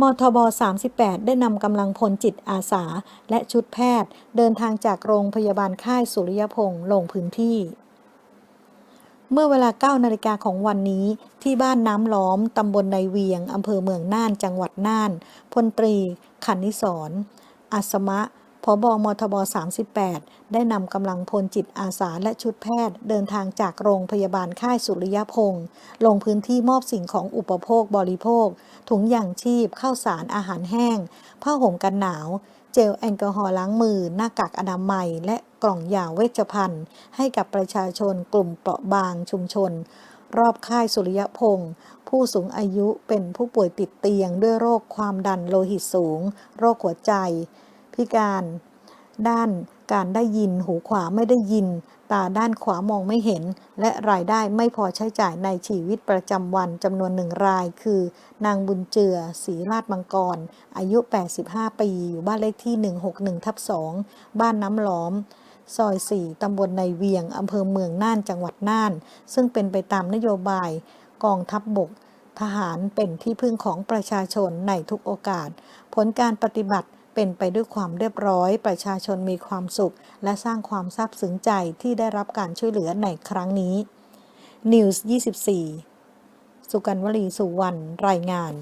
มทบ 38 ได้นำกำลังพลจิตอาสา และชุดแพทย์ เดินทางจากโรงพยาบาลค่ายสุริยพงษ์ลงพื้นที่ เมื่อเวลา 9 นาฬิกาของวันนี้ ที่บ้านน้ำล้อม ตำบลในเวียง อำเภอเมืองน่าน จังหวัดน่าน พลตรี ขันนิสรอัสมะ พบมทบ 38 ได้นำกำลังพลจิตอาสาและชุดแพทย์ เดินทางจากโรงพยาบาลค่ายสุริยพงษ์ลงพื้นที่มอบสิ่งของอุปโภคบริโภค ถุงยางชีพ ข้าวสารอาหารแห้ง ผ้าห่มกันหนาว เจลแอลกอฮอล์ล้างมือ หน้ากากอนามัย และกล่องยาเวชภัณฑ์ ให้กับประชาชนกลุ่มเปราะบางชุมชน รอบค่ายสุริยพงษ์ผู้สูงอายุเป็นผู้ป่วยติดเตียงด้วยโรคความดันโลหิตสูง โรคหัวใจ พิการ ด้านการได้ยินหูขวาไม่ได้ยิน ตาด้านขวามองไม่เห็น และรายได้ไม่พอใช้จ่ายในชีวิตประจำวันจำนวนหนึ่งราย คือ นางบุญเจือศรีราชมังกร อายุ 85 ปี อยู่บ้านเลขที่ 161ทับ2บ้านน้ำหลอม ซอย 4 ตำบลในเวียง อำเภอเมืองน่านจังหวัดน่าน ซึ่งเป็นไปตามนโยบายกองทัพบบกทหารเป็นที่พึ่งของประชาชนในทุกโอกาส ผลการปฏิบัติ เป็นไปด้วยความเรียบร้อย ประชาชนมีความสุข และสร้างความซาบซึ้งใจที่ได้รับการช่วยเหลือในครั้งนี้ News 24 สุกันวลีสุวรรณรายงาน